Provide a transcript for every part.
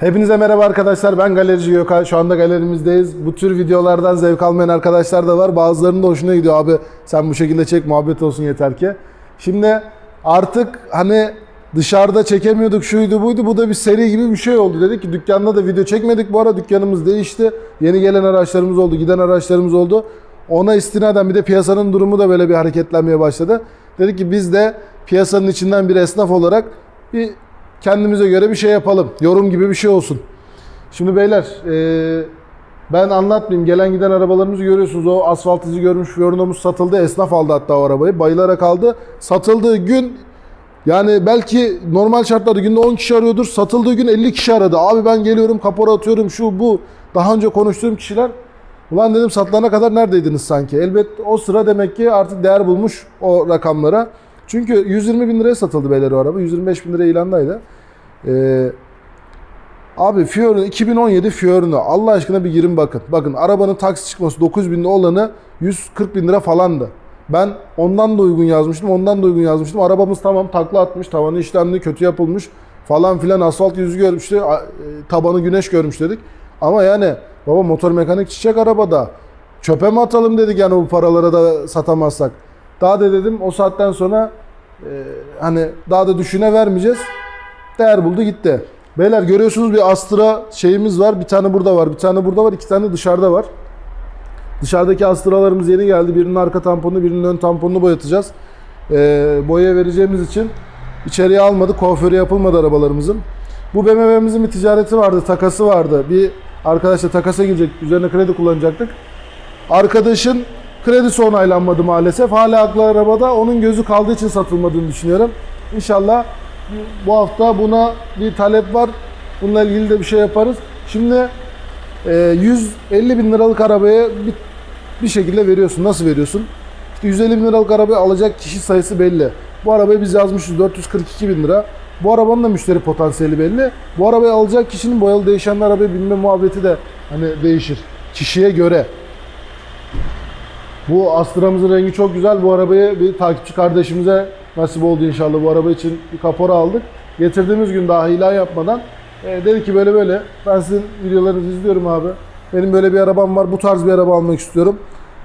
Hepinize merhaba arkadaşlar. Ben galerici Gökhan. Şu anda galerimizdeyiz. Bu tür videolardan zevk almayan arkadaşlar da var. Bazılarının da hoşuna gidiyor. Abi sen bu şekilde çek muhabbet olsun yeter ki. Şimdi artık hani dışarıda çekemiyorduk şuydu buydu. Bu da bir seri gibi bir şey oldu. Dedik ki dükkanda da video çekmedik. Bu ara dükkanımız değişti. Yeni gelen araçlarımız oldu. Giden araçlarımız oldu. Ona istinaden bir de piyasanın durumu da böyle bir hareketlenmeye başladı. Dedik ki biz de piyasanın içinden bir esnaf olarak bir kendimize göre bir şey yapalım. Yorum gibi bir şey olsun. Şimdi beyler eee, ben anlatmayayım. Gelen giden arabalarımızı görüyorsunuz. O asfalt izi görmüş Fiorino'muz satıldı. Esnaf aldı hatta o arabayı. Bayılarak aldı. Satıldığı gün yani belki normal şartlarda günde 10 kişi arıyordur. Satıldığı gün 50 kişi aradı. Abi ben geliyorum kapora atıyorum şu bu. Daha önce konuştuğum kişiler Ulan dedim satılana kadar neredeydiniz sanki? Elbet o sıra demek ki artık değer bulmuş o rakamlara. Çünkü 120 bin liraya satıldı beyler o araba. 125 bin liraya ilandaydı. Ee, abi Fiorino 2017 Fiorino. Allah aşkına bir girin bakın. Bakın arabanın taksi çıkması 9 binde olanı 140 bin lira falandı. Ben ondan da uygun yazmıştım, ondan da uygun yazmıştım. Arabamız tamam takla atmış, tavanı işlemli, kötü yapılmış falan filan asfalt yüzü görmüştü. e, Tabanı güneş görmüş dedik. Ama yani baba motor mekanik çiçek arabada. Çöpe mi atalım dedik yani bu paralara da satamazsak. Daha da dedim o saatten sonra e, hani daha da düşüne vermeyeceğiz. Değer buldu gitti. Beyler görüyorsunuz bir Astra şeyimiz var. Bir tane burada var, bir tane burada var, iki tane dışarıda var. Dışarıdaki Astra'larımız yeni geldi. Birinin arka tamponunu, birinin ön tamponunu boyatacağız. Ee, boya vereceğimiz için içeriye almadık. Kuaförü yapılmadı arabalarımızın. Bu BMW'mizin bir ticareti vardı, takası vardı. Bir arkadaşla takasa girecek, üzerine kredi kullanacaktık. Arkadaşın kredisi onaylanmadı maalesef. Hala aklı arabada. Onun gözü kaldığı için satılmadığını düşünüyorum. İnşallah bu hafta buna bir talep var. Bununla ilgili de bir şey yaparız. Şimdi e, 150 bin liralık arabaya bir, bir şekilde veriyorsun. Nasıl veriyorsun? İşte 150 bin liralık arabayı alacak kişi sayısı belli. Bu arabayı biz yazmışız 442 bin lira. Bu arabanın da müşteri potansiyeli belli. Bu arabayı alacak kişinin boyalı değişen arabayı bilme muhabbeti de hani değişir. Kişiye göre. Bu Astra'mızın rengi çok güzel. Bu arabayı bir takipçi kardeşimize nasip oldu inşallah. Bu araba için bir kapora aldık. Getirdiğimiz gün daha ilan yapmadan e, dedi ki böyle böyle ben sizin videolarınızı izliyorum abi. Benim böyle bir arabam var. Bu tarz bir araba almak istiyorum.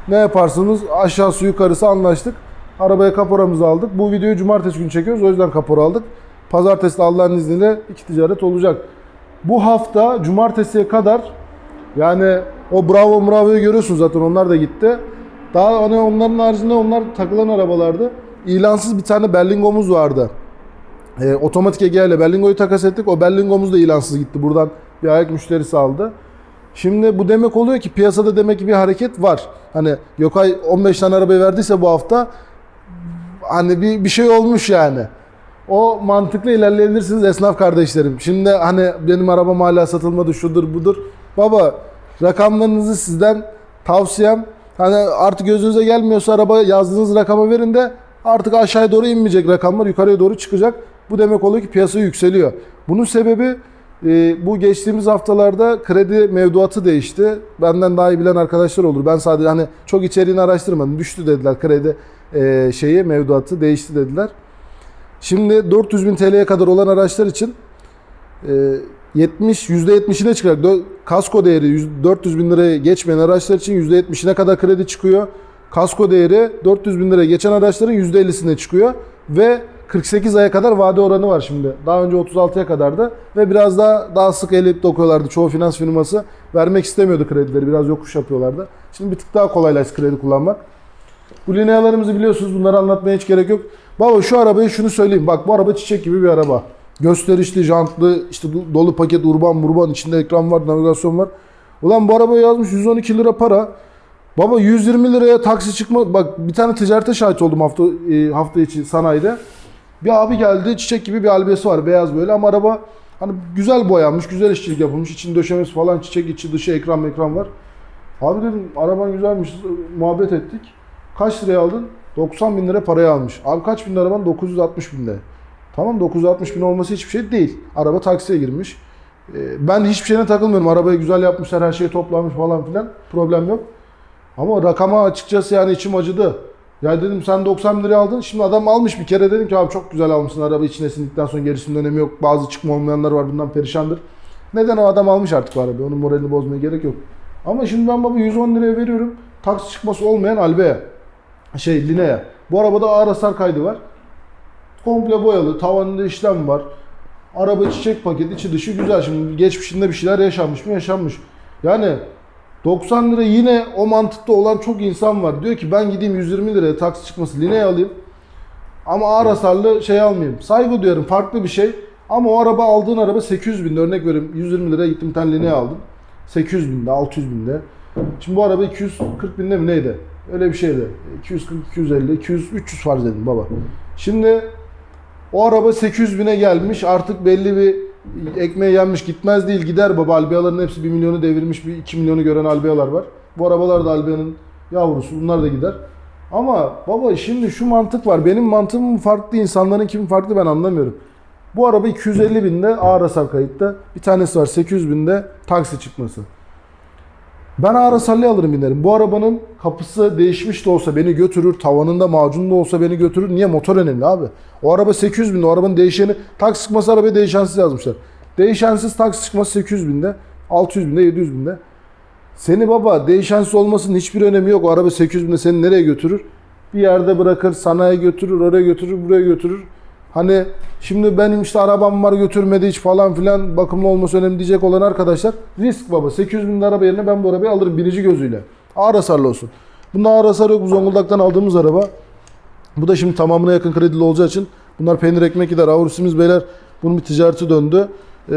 Ne yaparsınız? Aşağısı yukarısı anlaştık. Arabaya kaporamızı aldık. Bu videoyu cumartesi günü çekiyoruz. O yüzden kapora aldık. Pazartesi de Allah'ın izniyle iki ticaret olacak. Bu hafta cumartesiye kadar yani o Bravo Bravo'yu görüyorsunuz zaten onlar da gitti. Daha hani onların haricinde onlar takılan arabalardı. İlansız bir tane Berlingo'muz vardı. E, otomatik Ege ile Berlingo'yu takas ettik. O Berlingo'muz da ilansız gitti. Buradan bir ayak müşterisi aldı. Şimdi bu demek oluyor ki piyasada demek ki bir hareket var. Hani Gökay 15 tane arabayı verdiyse bu hafta hani bir, bir şey olmuş yani. O mantıklı ilerleyebilirsiniz esnaf kardeşlerim. Şimdi hani benim arabam hala satılmadı şudur budur. Baba rakamlarınızı sizden tavsiyem hani artık gözünüze gelmiyorsa araba yazdığınız rakama verin de artık aşağıya doğru inmeyecek rakamlar yukarıya doğru çıkacak. Bu demek oluyor ki piyasa yükseliyor. Bunun sebebi e, bu geçtiğimiz haftalarda kredi mevduatı değişti. Benden daha iyi bilen arkadaşlar olur. Ben sadece hani çok içeriğini araştırmadım. Düştü dediler kredi e, şeyi mevduatı değişti dediler. Şimdi 400 bin TL'ye kadar olan araçlar için e, 70 %70'ine çıkacak. Kasko değeri 100 400 bin liraya geçmeyen araçlar için %70'ine kadar kredi çıkıyor. Kasko değeri 400 bin liraya geçen araçların %50'sine çıkıyor. Ve 48 aya kadar vade oranı var şimdi. Daha önce 36'ya kadardı. Ve biraz daha daha sık elip dokuyorlardı. Çoğu finans firması vermek istemiyordu kredileri. Biraz yokuş yapıyorlardı. Şimdi bir tık daha kolaylaştı kredi kullanmak. Bu linyalarımızı biliyorsunuz. Bunları anlatmaya hiç gerek yok. Baba şu arabayı şunu söyleyeyim. Bak bu araba çiçek gibi bir araba. Gösterişli, jantlı, işte do- dolu paket, urban, murban. içinde ekran var, navigasyon var. Ulan bu arabaya yazmış 112 lira para. Baba 120 liraya taksi çıkma. Bak bir tane ticarete şahit oldum hafta e, hafta içi sanayide. Bir abi geldi çiçek gibi bir albiyesi var beyaz böyle ama araba hani güzel boyanmış, güzel işçilik yapılmış. İçin döşemesi falan çiçek içi dışı ekran ekran var. Abi dedim araban güzelmiş muhabbet ettik. Kaç liraya aldın? 90 bin lira paraya almış. Abi kaç bin araban? 960 bin lira. Tamam 960 bin olması hiçbir şey değil. Araba taksiye girmiş. Ee, Ben hiçbir şeyine takılmıyorum. Arabayı güzel yapmışlar, her şeyi toplamış falan filan. Problem yok. Ama rakama açıkçası yani içim acıdı. Ya dedim sen 90 bin liraya aldın. Şimdi adam almış bir kere dedim ki abi çok güzel almışsın. Araba içine sindikten sonra gerisinin önemi yok. Bazı çıkma olmayanlar var bundan perişandır. Neden o adam almış artık bu arabayı. Onun moralini bozmaya gerek yok. Ama şimdi ben baba 110 liraya veriyorum. Taksi çıkması olmayan Albe'ye. Şey Line'ye. Bu arabada ağır hasar kaydı var. Komple boyalı. Tavanında işlem var. Araba çiçek paketi içi dışı güzel. Şimdi geçmişinde bir şeyler yaşanmış mı? Yaşanmış. Yani 90 lira yine o mantıkta olan çok insan var. Diyor ki ben gideyim 120 liraya taksi çıkması Line'ye alayım. Ama ağır hasarlı şey almayayım. Saygı duyarım farklı bir şey. Ama o araba aldığın araba 800 binde örnek veriyorum 120 liraya gittim bir tane Line'ye aldım. 800 binde 600 binde. Şimdi bu araba 240 binde mi neydi? Öyle bir şeydi. 240, 250, 200, 300 farz dedim baba. Şimdi o araba 800 bine gelmiş artık belli bir ekmeğe yenmiş gitmez değil gider baba Albiyaların hepsi 1 milyonu devirmiş bir 2 milyonu gören Albiyalar var. Bu arabalar da Albiya'nın yavrusu bunlar da gider. Ama baba şimdi şu mantık var benim mantığım farklı insanların kim farklı ben anlamıyorum. Bu araba 250 binde ağır hasar kayıtta bir tanesi var 800 binde taksi çıkması. Ben ağır hasarlı alırım binerim. Bu arabanın kapısı değişmiş de olsa beni götürür. Tavanında macun da olsa beni götürür. Niye? Motor önemli abi. O araba 800 bin. O arabanın değişeni taksi çıkması arabaya değişensiz yazmışlar. Değişensiz taksi çıkması 800 binde. 600 binde 700 binde. Seni baba değişensiz olmasının hiçbir önemi yok. O araba 800 binde seni nereye götürür? Bir yerde bırakır, sanayiye götürür, oraya götürür, buraya götürür. Hani şimdi benim işte arabam var götürmedi hiç falan filan bakımlı olması önemli diyecek olan arkadaşlar risk baba 800 bin araba yerine ben bu arabayı alırım binici gözüyle. Ağır hasarlı olsun. Bunda ağır hasar yok bu Zonguldak'tan aldığımız araba. Bu da şimdi tamamına yakın kredili olacağı için bunlar peynir ekmek gider. Avrusimiz beyler bunun bir ticareti döndü. Ee,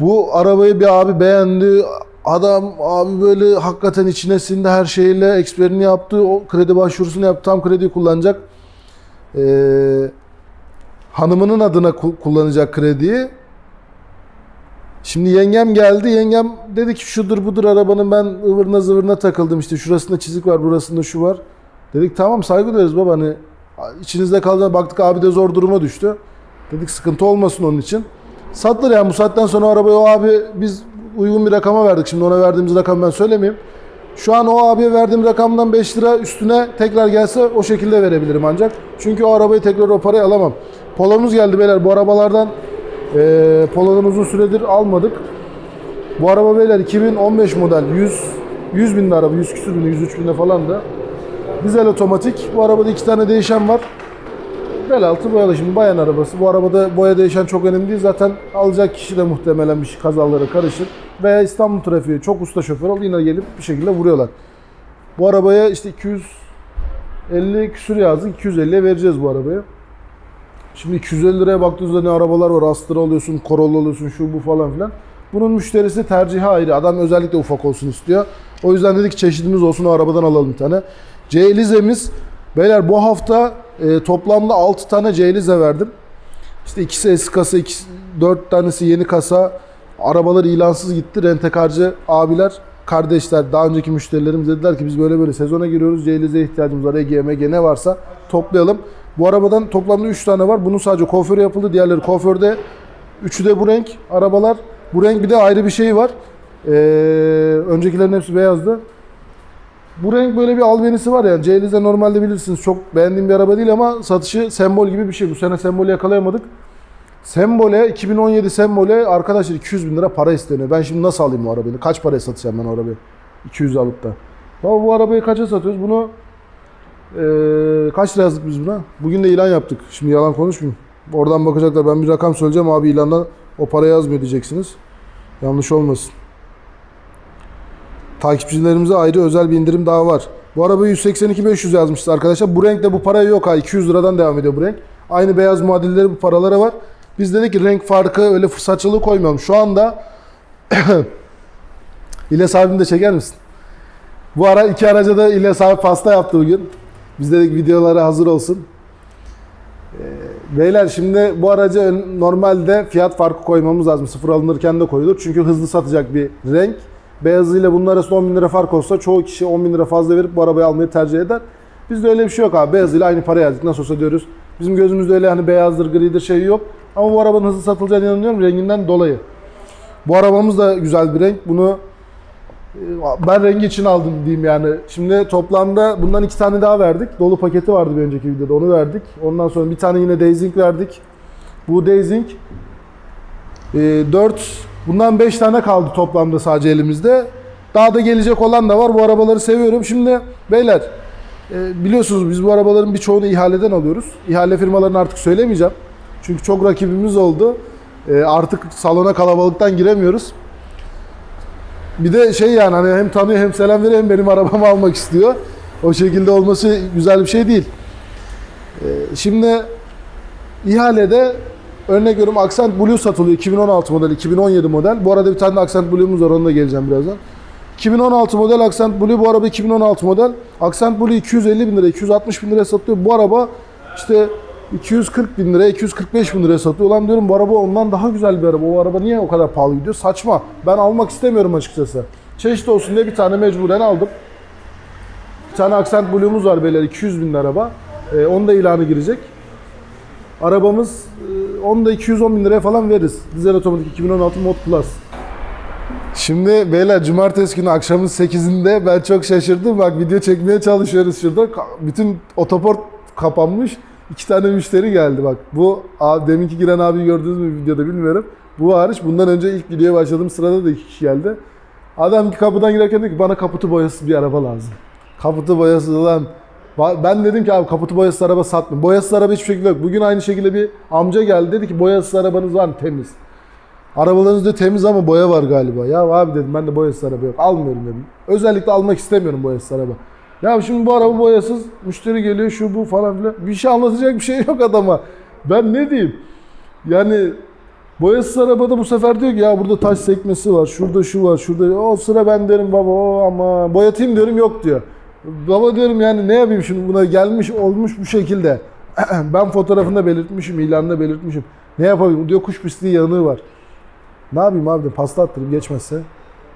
bu arabayı bir abi beğendi. Adam abi böyle hakikaten içine sindi her şeyle eksperini yaptı. O kredi başvurusunu yaptı. Tam krediyi kullanacak. Ee, hanımının adına ku- kullanacak krediyi. Şimdi yengem geldi. Yengem dedi ki şudur budur arabanın ben ıvırına zıvırına takıldım işte şurasında çizik var burasında şu var. Dedik tamam saygı duyarız baba hani içinizde kalacağına baktık abi de zor duruma düştü. Dedik sıkıntı olmasın onun için. Satılır yani bu saatten sonra arabayı o abi biz uygun bir rakama verdik. Şimdi ona verdiğimiz rakam ben söylemeyeyim. Şu an o abiye verdiğim rakamdan 5 lira üstüne tekrar gelse o şekilde verebilirim ancak. Çünkü o arabayı tekrar o parayı alamam. Polomuz geldi beyler. Bu arabalardan eee Polo'dan uzun süredir almadık. Bu araba beyler 2015 model 100 100 binde araba 100 küsür binde 103 binde falan da. Dizel otomatik. Bu arabada iki tane değişen var. Bel altı boyalı şimdi bayan arabası. Bu arabada boya değişen çok önemli değil. Zaten alacak kişi de muhtemelen bir şey kazalara karışır. Veya İstanbul trafiği çok usta şoför ol yine gelip bir şekilde vuruyorlar. Bu arabaya işte 250 küsür yazdık. 250'ye vereceğiz bu arabaya. Şimdi 250 liraya baktığınızda ne arabalar var. Astra alıyorsun, Corolla alıyorsun, şu bu falan filan. Bunun müşterisi tercihi ayrı. Adam özellikle ufak olsun istiyor. O yüzden dedik çeşidimiz olsun o arabadan alalım bir tane. C Elize'miz Beyler bu hafta e, toplamda 6 tane C Elize verdim. İşte ikisi eski kasa, ikisi, 4 tanesi yeni kasa. Arabalar ilansız gitti. Rentekarcı abiler, kardeşler, daha önceki müşterilerimiz dediler ki biz böyle böyle sezona giriyoruz. C Elize'ye ihtiyacımız var. Ege, MG ne varsa toplayalım. Bu arabadan toplamda 3 tane var. Bunun sadece kuaförü yapıldı. Diğerleri kuaförde. Üçü de bu renk arabalar. Bu renk bir de ayrı bir şey var. Ee, öncekilerin hepsi beyazdı. Bu renk böyle bir albenisi var yani. Ceylize normalde bilirsiniz çok beğendiğim bir araba değil ama satışı sembol gibi bir şey. Bu sene sembolü yakalayamadık. Sembole, 2017 Sembole arkadaşlar 200 bin lira para isteniyor. Ben şimdi nasıl alayım bu arabayı? Kaç paraya satacağım ben arabayı? 200 alıp da. Baba bu arabayı kaça satıyoruz? Bunu eee kaç lira yazdık biz buna? Bugün de ilan yaptık. Şimdi yalan konuşmayayım. Oradan bakacaklar. Ben bir rakam söyleyeceğim abi ilandan o para yazmıyor diyeceksiniz. Yanlış olmasın. Takipçilerimize ayrı özel bir indirim daha var. Bu arabayı 182 500 yazmışız arkadaşlar. Bu renkte bu paraya yok ha. 200 liradan devam ediyor bu renk. Aynı beyaz muadilleri bu paralara var. Biz dedik ki renk farkı öyle fırsatçılığı koymayalım. Şu anda İlyas abim de çeker misin? Bu ara iki araca da İlyas abi pasta yaptı bugün. Biz dedik videoları hazır olsun. Ee, Beyler şimdi bu araca normalde fiyat farkı koymamız lazım. Sıfır alınırken de koyulur. Çünkü hızlı satacak bir renk. Beyazıyla bunun arasında 10 bin lira fark olsa çoğu kişi 10 bin lira fazla verip bu arabayı almayı tercih eder. Bizde öyle bir şey yok abi. Beyazıyla aynı para yazdık. Nasıl olsa diyoruz. Bizim gözümüzde öyle hani beyazdır, gridir şey yok. Ama bu arabanın hızlı satılacağına inanıyorum renginden dolayı. Bu arabamız da güzel bir renk. Bunu e, ben rengi için aldım diyeyim yani. Şimdi toplamda bundan iki tane daha verdik. Dolu paketi vardı bir önceki videoda onu verdik. Ondan sonra bir tane yine Dazing verdik. Bu Dazing 4, bundan 5 tane kaldı toplamda sadece elimizde. Daha da gelecek olan da var. Bu arabaları seviyorum. Şimdi beyler e, biliyorsunuz biz bu arabaların birçoğunu ihaleden alıyoruz. İhale firmalarını artık söylemeyeceğim. Çünkü çok rakibimiz oldu. E, artık salona kalabalıktan giremiyoruz. Bir de şey yani hani hem tanıyor hem selam veriyor hem benim arabamı almak istiyor. O şekilde olması güzel bir şey değil. Ee, şimdi ihalede örnek veriyorum Accent Blue satılıyor 2016 model, 2017 model. Bu arada bir tane de Accent Blue'muz var ona da geleceğim birazdan. 2016 model Accent Blue bu araba 2016 model. Accent Blue 250 bin lira, 260 bin liraya satılıyor. Bu araba işte 240 bin liraya, 245 bin liraya satıyor. Ulan diyorum bu araba ondan daha güzel bir araba. O araba niye o kadar pahalı gidiyor? Saçma. Ben almak istemiyorum açıkçası. Çeşit olsun diye bir tane mecburen aldım. Bir tane Accent Blue'muz var beyler 200 bin araba. Ee, onun da ilanı girecek. Arabamız e, onu da 210 bin liraya falan veririz. Dizel otomatik 2016 Mod Plus. Şimdi beyler cumartesi günü akşamın 8'inde ben çok şaşırdım. Bak video çekmeye çalışıyoruz şurada. Bütün otoport kapanmış. İki tane müşteri geldi bak. Bu abi, deminki giren abi gördünüz mü videoda bilmiyorum. Bu hariç bundan önce ilk videoya başladığım sırada da iki kişi geldi. Adam ki kapıdan girerken dedi ki bana kaputu boyasız bir araba lazım. Kaputu boyasız lan. Ba- Ben dedim ki abi kaputu boyasız araba satma. Boyasız araba hiçbir şekilde yok. Bugün aynı şekilde bir amca geldi dedi ki boyasız arabanız var mı? Temiz. Arabalarınız da temiz ama boya var galiba. Ya abi dedim ben de boyasız araba yok. Almıyorum dedim. Özellikle almak istemiyorum boyasız araba. Ya şimdi bu araba boyasız. Müşteri geliyor şu bu falan filan. Bir şey anlatacak bir şey yok adama. Ben ne diyeyim? Yani boyasız arabada bu sefer diyor ki ya burada taş sekmesi var. Şurada şu var. Şurada o sıra ben derim baba o ama boyatayım diyorum yok diyor. Baba diyorum yani ne yapayım şimdi buna gelmiş olmuş bu şekilde. ben fotoğrafında belirtmişim, ilanında belirtmişim. Ne yapayım? Diyor kuş pisliği yanığı var. Ne yapayım abi de pasta attırayım geçmezse.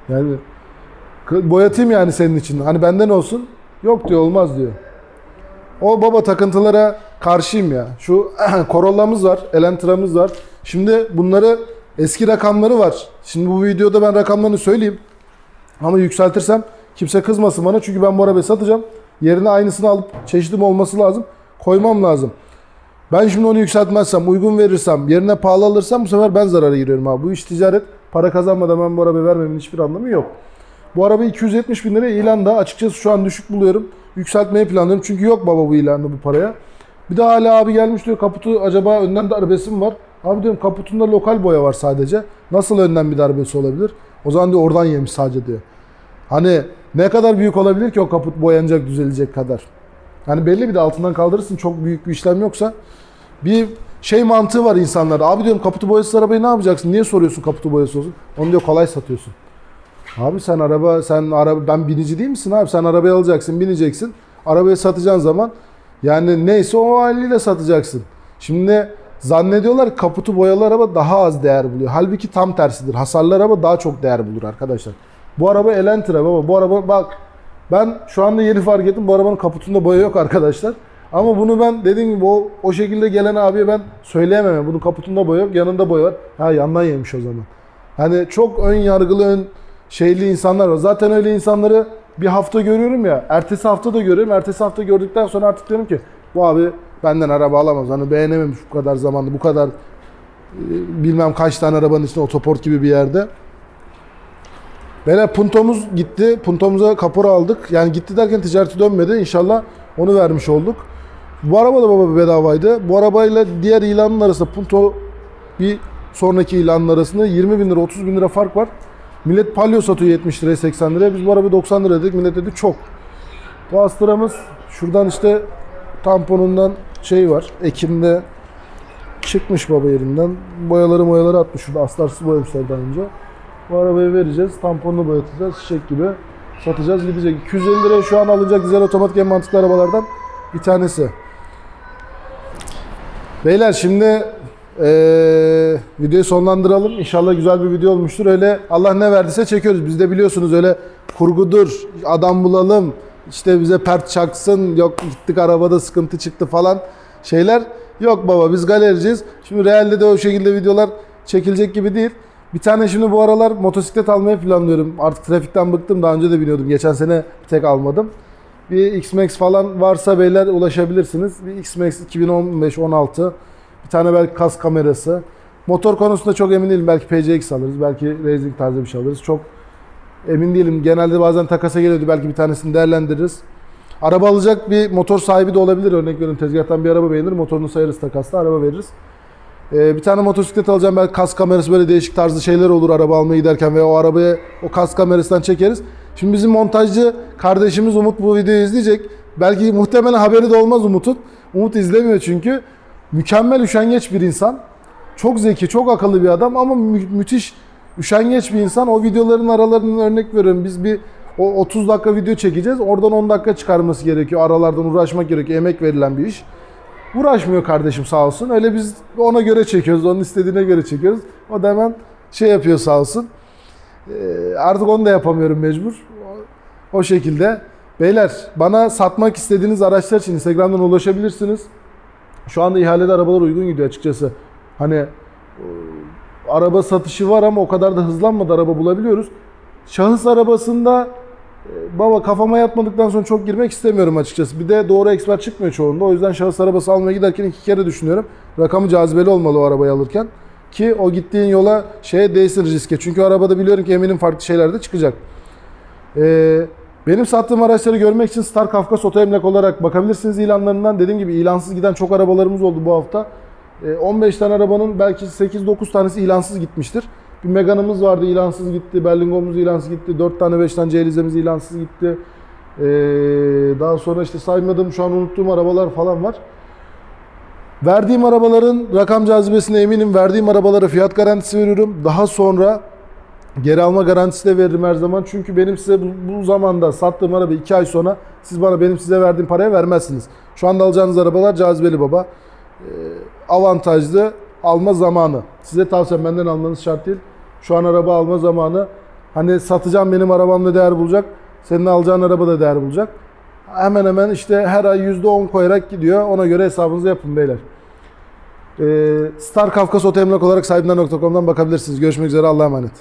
Yani boyatayım yani senin için. Hani benden olsun. Yok diyor olmaz diyor. O baba takıntılara karşıyım ya. Şu Corolla'mız var, Elantra'mız var. Şimdi bunları eski rakamları var. Şimdi bu videoda ben rakamlarını söyleyeyim. Ama yükseltirsem kimse kızmasın bana çünkü ben bu arabayı satacağım. Yerine aynısını alıp çeşidim olması lazım. Koymam lazım. Ben şimdi onu yükseltmezsem, uygun verirsem, yerine pahalı alırsam bu sefer ben zarara giriyorum abi. Bu iş ticaret. Para kazanmadan ben bu arabayı vermemin hiçbir anlamı yok. Bu araba 270 bin lira ilanda. Açıkçası şu an düşük buluyorum. Yükseltmeyi planlıyorum. Çünkü yok baba bu ilanda bu paraya. Bir de hala abi gelmiş diyor kaputu acaba önden darbesi mi var? Abi diyorum kaputunda lokal boya var sadece. Nasıl önden bir darbesi olabilir? O zaman diyor oradan yemiş sadece diyor. Hani ne kadar büyük olabilir ki o kaput boyanacak düzelecek kadar. Hani belli bir de altından kaldırırsın çok büyük bir işlem yoksa. Bir şey mantığı var insanlarda. Abi diyorum kaputu boyasız arabayı ne yapacaksın? Niye soruyorsun kaputu boyası olsun? Onu diyor kolay satıyorsun. Abi sen araba sen araba ben binici değil misin abi? Sen arabayı alacaksın, bineceksin. Arabayı satacağın zaman yani neyse o haliyle satacaksın. Şimdi zannediyorlar kaputu boyalı araba daha az değer buluyor. Halbuki tam tersidir. Hasarlı araba daha çok değer bulur arkadaşlar. Bu araba Elantra baba. Bu araba bak ben şu anda yeni fark ettim. Bu arabanın kaputunda boya yok arkadaşlar. Ama bunu ben dediğim gibi o, o şekilde gelen abiye ben söyleyemem. Bunun kaputunda boya yok, yanında boya var. Ha yandan yemiş o zaman. Hani çok ön yargılı, ön şeyli insanlar var. Zaten öyle insanları bir hafta görüyorum ya. Ertesi hafta da görüyorum. Ertesi hafta gördükten sonra artık diyorum ki bu abi benden araba alamaz. Hani beğenememiş bu kadar zamanda, bu kadar e, bilmem kaç tane arabanın içinde otoport gibi bir yerde. Böyle puntomuz gitti. Puntomuza kapora aldık. Yani gitti derken ticareti dönmedi. İnşallah onu vermiş olduk. Bu araba da baba bedavaydı. Bu arabayla diğer ilanın arasında punto bir sonraki ilanın arasında 20 bin lira 30 bin lira fark var. Millet palyo satıyor 70 liraya 80 liraya. Biz bu arabayı 90 lira dedik. Millet dedi çok. Bu astıramız şuradan işte tamponundan şey var. Ekim'de çıkmış baba yerinden. Boyaları boyaları atmış. Şurada aslarsız boyamışlar daha önce. Bu arabayı vereceğiz. Tamponunu boyatacağız. Şişek gibi satacağız gidecek. 250 liraya şu an alınacak dizel otomatik en mantıklı arabalardan bir tanesi. Beyler şimdi eee, videoyu sonlandıralım. İnşallah güzel bir video olmuştur. Öyle Allah ne verdiyse çekiyoruz. Biz de biliyorsunuz öyle kurgudur, adam bulalım, işte bize pert çaksın, yok gittik arabada sıkıntı çıktı falan şeyler. Yok baba biz galericiyiz. Şimdi realde de o şekilde videolar çekilecek gibi değil. Bir tane şimdi bu aralar motosiklet almayı planlıyorum. Artık trafikten bıktım. Daha önce de biniyordum. Geçen sene bir tek almadım. Bir X-Max falan varsa beyler ulaşabilirsiniz. Bir X-Max 2015-16. Bir tane belki kas kamerası. Motor konusunda çok emin değilim. Belki PCX alırız. Belki Racing tarzı bir şey alırız. Çok emin değilim. Genelde bazen takasa geliyordu. Belki bir tanesini değerlendiririz. Araba alacak bir motor sahibi de olabilir. Örnek veriyorum tezgahtan bir araba beğenir. Motorunu sayarız takasta. Araba veririz. Ee, bir tane motosiklet alacağım. Belki kas kamerası böyle değişik tarzı şeyler olur araba almaya giderken veya o arabaya o kas kamerasından çekeriz. Şimdi bizim montajcı kardeşimiz Umut bu videoyu izleyecek. Belki muhtemelen haberi de olmaz Umut'un. Umut izlemiyor çünkü. Mükemmel üşengeç bir insan. Çok zeki, çok akıllı bir adam ama mü- müthiş üşengeç bir insan. O videoların aralarından örnek veriyorum. Biz bir o 30 dakika video çekeceğiz. Oradan 10 dakika çıkarması gerekiyor. Aralardan uğraşmak gerekiyor. Emek verilen bir iş. Uğraşmıyor kardeşim sağ olsun. Öyle biz ona göre çekiyoruz. Onun istediğine göre çekiyoruz. O da hemen şey yapıyor sağ olsun. Ee, artık onu da yapamıyorum mecbur. O, şekilde. Beyler bana satmak istediğiniz araçlar için Instagram'dan ulaşabilirsiniz. Şu anda ihalede arabalar uygun gidiyor açıkçası. Hani e, araba satışı var ama o kadar da hızlanmadı araba bulabiliyoruz. Şahıs arabasında e, baba kafama yatmadıktan sonra çok girmek istemiyorum açıkçası. Bir de doğru ekspert çıkmıyor çoğunda. O yüzden şahıs arabası almaya giderken iki kere düşünüyorum. Rakamı cazibeli olmalı o arabayı alırken. Ki o gittiğin yola şeye değsin riske. Çünkü arabada biliyorum ki eminim farklı şeyler de çıkacak. Ee, benim sattığım araçları görmek için Star Kafkas Otoemlak olarak bakabilirsiniz ilanlarından. Dediğim gibi ilansız giden çok arabalarımız oldu bu hafta. Ee, 15 tane arabanın belki 8-9 tanesi ilansız gitmiştir. Bir Megane'ımız vardı ilansız gitti. Berlingo'muz ilansız gitti. 4 tane 5 tane Celizemiz ilansız gitti. Ee, daha sonra işte saymadığım şu an unuttuğum arabalar falan var. Verdiğim arabaların rakam cazibesine eminim. Verdiğim arabalara fiyat garantisi veriyorum. Daha sonra geri alma garantisi de veririm her zaman. Çünkü benim size bu, bu zamanda sattığım araba 2 ay sonra siz bana benim size verdiğim paraya vermezsiniz. Şu anda alacağınız arabalar cazibeli baba. Ee, avantajlı alma zamanı. Size tavsiyem benden almanız şart değil. Şu an araba alma zamanı. Hani satacağım benim arabamda değer bulacak. Senin alacağın araba da değer bulacak. Hemen hemen işte her ay %10 koyarak gidiyor. Ona göre hesabınızı yapın beyler. Ee, Star Kafkas Otoemlak olarak sahibinden.com'dan bakabilirsiniz. Görüşmek üzere Allah'a emanet.